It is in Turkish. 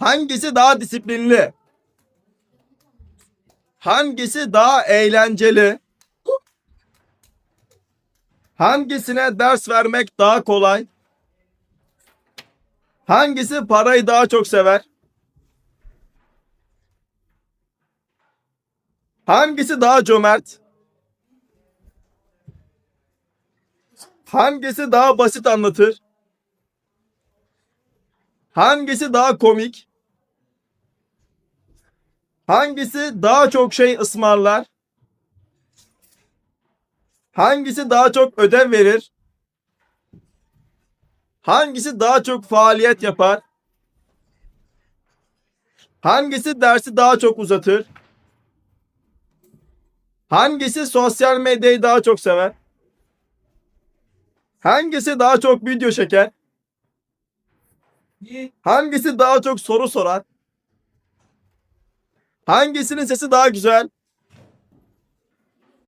Hangisi daha disiplinli? Hangisi daha eğlenceli? Hangisine ders vermek daha kolay? Hangisi parayı daha çok sever? Hangisi daha cömert? Hangisi daha basit anlatır? Hangisi daha komik? Hangisi daha çok şey ısmarlar? Hangisi daha çok ödev verir? Hangisi daha çok faaliyet yapar? Hangisi dersi daha çok uzatır? Hangisi sosyal medyayı daha çok sever? Hangisi daha çok video çeker? Hangisi daha çok soru sorar? Hangisinin sesi daha güzel?